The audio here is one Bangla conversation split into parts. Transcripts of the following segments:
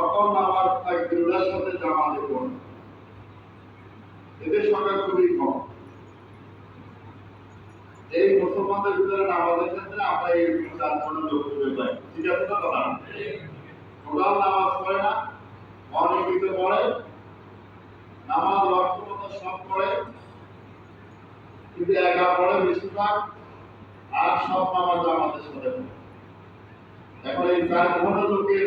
সকল নামাজ তাকবীরের সাথে জামাতে পড়ে। এদের সংখ্যা খুবই কম। এই মুসলমানদের ভিতরে নামাজের ক্ষেত্রে আমরা এই চার ধরনের লোক খুঁজে পাই। ঠিক আছে তো কথা? টোটাল নামাজ পড়ে না, অনিয়মিত পড়ে, নামাজ রক্ত সব পড়ে, কিন্তু একা পড়ে বেশিরভাগ, আর সব নামাজ জামাতের সাথে এখন এই চার ধরনের লোকের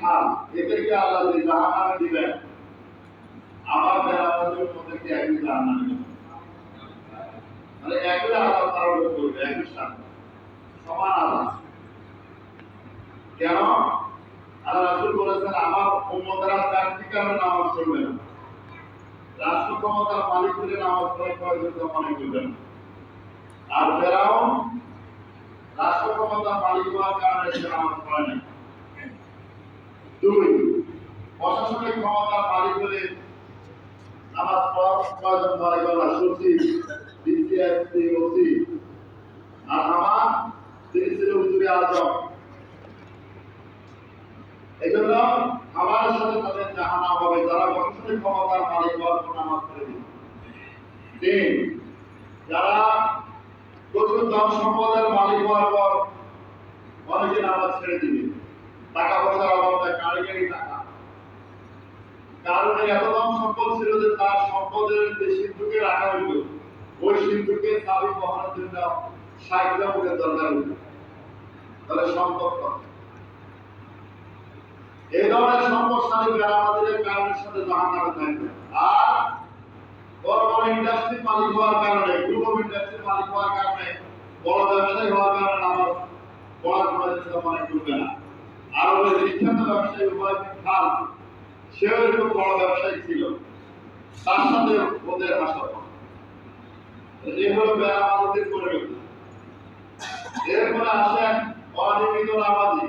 এদেরকে আল্লাহ যে জাহান্নামে দিবেন, আমার ফেরাউনের মধ্যে একই জাহান্নামে। মানে একই আল্লাহ তার করবে, একই সাথে। সমান আল্লাহ। কেন? আল্লাহ রাসূল বলেছেন, আমার উম্মতরা চারটি কারণে নামাজ পড়বে না। রাষ্ট্র ক্ষমতার মালিক হলে নামাজ পড়ে প্রয়োজন মনে করবেন আর ফেরাউন, রাষ্ট্র ক্ষমতার মালিক হওয়ার কারণে সে নামাজ পড়ে না দুই প্রশাসনিক নামাজ পড়ার প্রয়োজন করে সচিব ওসি, আর আমার এই জন্য আমার সাথে তাদের জাহানা হবে, যারা প্রশাসনিক ক্ষমতার মালিক হওয়ার পর নামাজ পড়ে দিবে তিন যারা প্রচুর ধন সম্পদের মালিক হওয়ার পর অনেকে নামাজ ছেড়ে দিবে। কারণ এত ধন সম্পদ ছিল যে তার সম্পদের যে সিন্ধুকে রাখা হইল। ওই সিন্ধুকে চাবি বহনের জন্য ষাট কিলোমিটার দরকার হইল। তাহলে সম্পদ? এই ধরনের সম্পদশালী আমাদের কারণের সাথে জাহান্নামে থাকবে। আর বড় বড় ইন্ডাস্ট্রির মালিক হওয়ার কারণে গ্রুপ অফ ইন্ডাস্ট্রির মালিক হওয়ার কারণে, বড় ব্যবসায়ী হওয়ার কারণে আমার বড় প্রয়োজন মনে করবে না। আর বিখ্যাত ব্যবসায়ী উভয় খান সেও একটু বড় ব্যবসায়ী ছিল। তার সাথে ওদের আসা এই হলো বেড়া আমাদের পরিণতি এরপরে আসেন অনিয়মিত নামাজি